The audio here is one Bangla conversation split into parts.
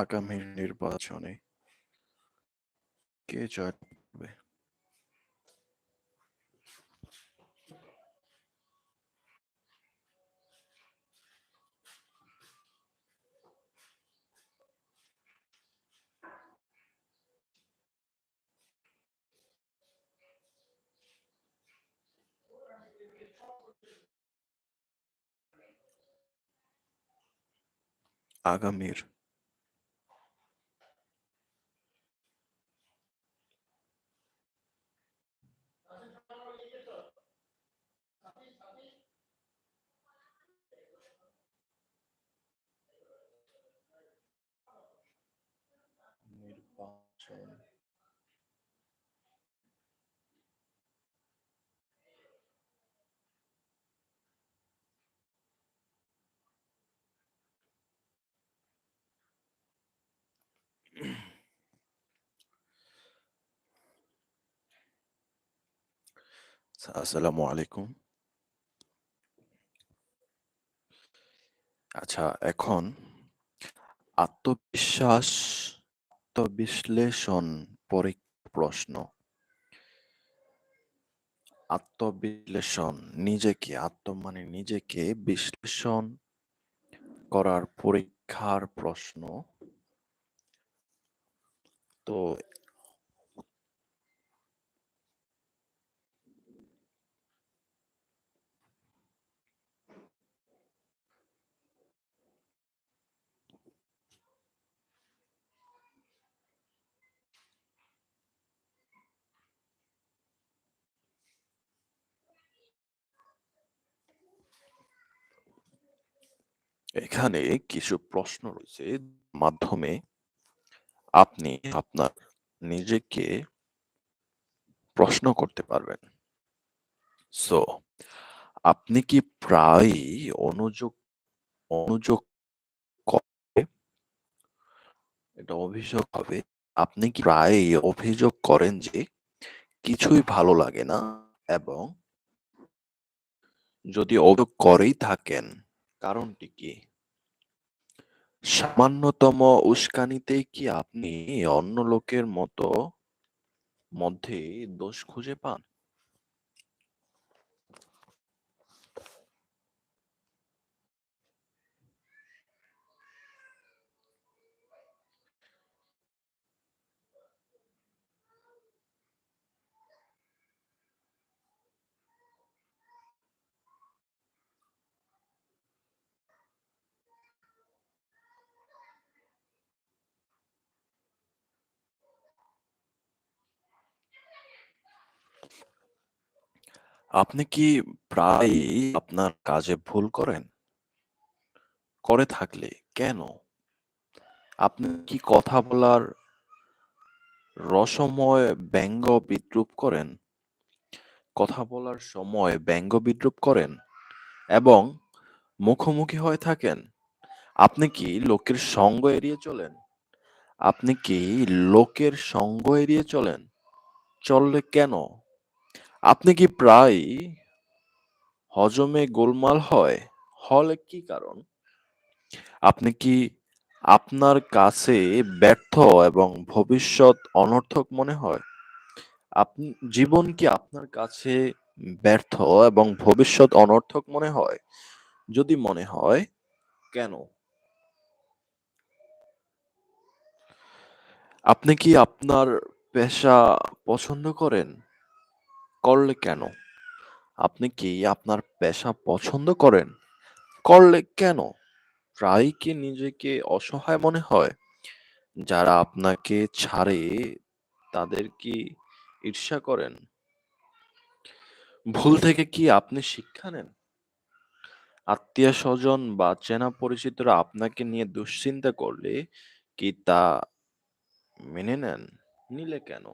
আগামী নির্বাচনে কে জয় করবে? আগামীর নির্বাচন আসসালামু আলাইকুম আচ্ছা এখন আত্মবিশ্বাস আত্মবিশ্লেষণ পরীক্ষা প্রশ্ন। আত্মবিশ্লেষণ নিজেকে আত্ম মানে নিজেকে বিশ্লেষণ করার পরীক্ষার প্রশ্ন। তো এখানে কিছু প্রশ্ন রয়েছে। মাধ্যমে আপনি আপনার নিজেকে প্রশ্ন করতে পারবেন। সো আপনি কি প্রায়ই অনুযোগ অনুযোগ এটা অভিযোগ হবে। আপনি কি প্রায়ই অভিযোগ করেন যে কিছুই ভালো লাগে না এবং যদি অভিযোগ করেই থাকেন, কারণটি কি? সামান্যতম উস্কানিতে কি আপনি অন্য লোকের মতো মধ্যে দোষ খুঁজে পান? আপনি কি প্রায়ই আপনার কাজে ভুল করেন? করে থাকলে কেন? আপনি কি কথা বলার রসময় ব্যঙ্গ বিদ্রূপ করেন? কথা বলার সময় ব্যঙ্গ বিদ্রূপ করেন এবং মুখোমুখি হয়ে থাকেন? আপনি কি লোকের সঙ্গ এড়িয়ে চলেন? আপনি কি লোকের সঙ্গ এড়িয়ে চলেন? চললে কেন? আপনি কি প্রায়ই হজমে গোলমাল হয়? হলে কি কারণ? আপনি কি আপনার কাছে ব্যর্থ এবং ভবিষ্যৎ অনর্থক মনে হয়? আপনি জীবন কি আপনার কাছে ব্যর্থ এবং ভবিষ্যৎ অনর্থক মনে হয়? যদি মনে হয়, কেন? আপনি কি আপনার পেশা পছন্দ করেন? করলে কেন? আপনি কি আপনার পেশা পছন্দ করেন? করলে কেন? প্রায়ই কি নিজেকে অসহায় মনে হয়? যারা আপনাকে ছাড়ে, তাদের কি ঈর্ষা করেন? ভুল থেকে কি আপনি শিক্ষা নেন? আত্মীয়-স্বজন বা চেনা পরিচিতরা আপনাকে নিয়ে দুশ্চিন্তা করলে কি তা মেনে নেন? নিলে কেন?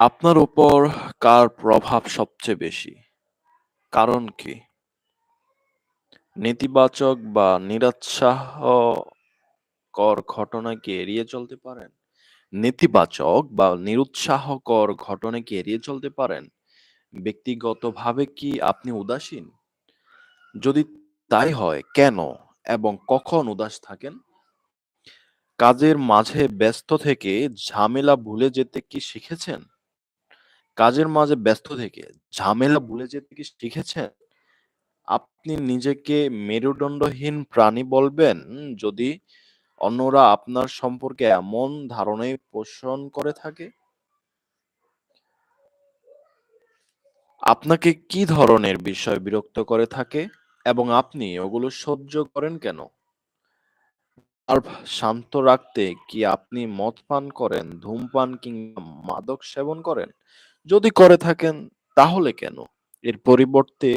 আপনার উপর কার প্রভাব সবচেয়ে বেশি? কারণ কি? নেতিবাচক বা নিরুৎসাহকর ঘটনা কি এড়িয়ে চলতে পারেন? নেতিবাচক বা নিরুৎসাহকর ঘটনা কি এড়িয়ে চলতে পারেন? ব্যক্তিগতভাবে কি আপনি উদাসীন? যদি তাই হয়, কেন এবং কখন উদাস থাকেন? কাজের মাঝে ব্যস্ত থেকে ঝামেলা ভুলে যেতে কি শিখেছেন? কাজের মাঝে ব্যস্ত থেকে ঝামেলা ভুলে যেতে কি শিখেছেন? আপনি নিজেকে মেরুদণ্ডহীন প্রাণী বলবেন যদি অন্যরা আপনার সম্পর্কে এমন ধারণাই পোষণ করে থাকে? আপনাকে কি ধরনের বিষয় বিরক্ত করে থাকে এবং আপনি ওগুলো সহ্য করেন কেন? আর শান্ত রাখতে কি আপনি মদ পান করেন, ধূমপান কিংবা মাদক সেবন করেন? যদি করে থাকেন, তাহলে কেন? এর পরিবর্তে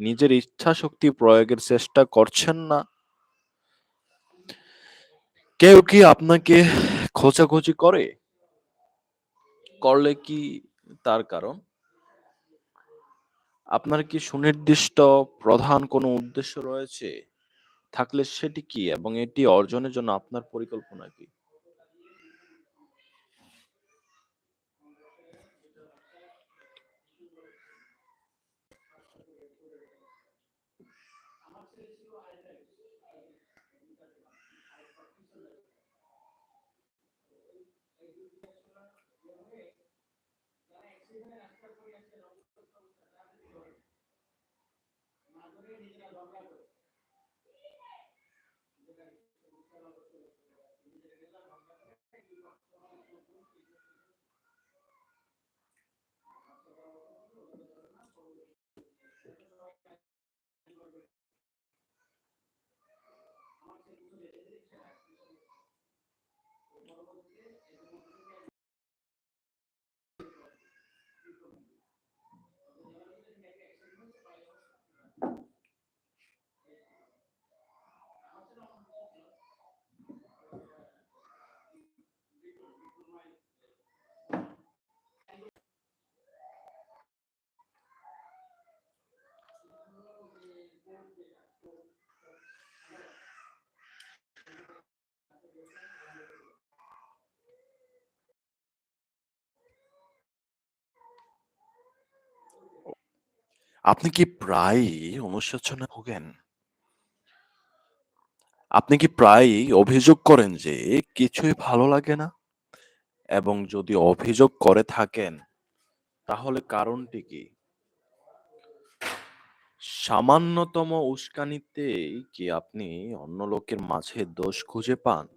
নিজের ইচ্ছাশক্তি প্রয়োগের চেষ্টা করছেন না? কেউ কি আপনাকে খোঁচাখুচি করে? করলে কি তার কারণ? আপনার কি সুনির্দিষ্ট প্রধান কোনো উদ্দেশ্য রয়েছে? থাকলে সেটি কি এবং এটি অর্জনের জন্য আপনার পরিকল্পনা কি? says you I আপনি কি প্রায়ই অনুশোচনায় ভোগেন? আপনি কি প্রায়ই অভিযোগ করেন যে কিছুই ভালো লাগে না? এবং যদি অভিযোগ করে থাকেন, তাহলে কারণটি কি? সামান্যতম উস্কানিতেই কি আপনি অন্য লোকের মাঝে দোষ খুঁজে পান?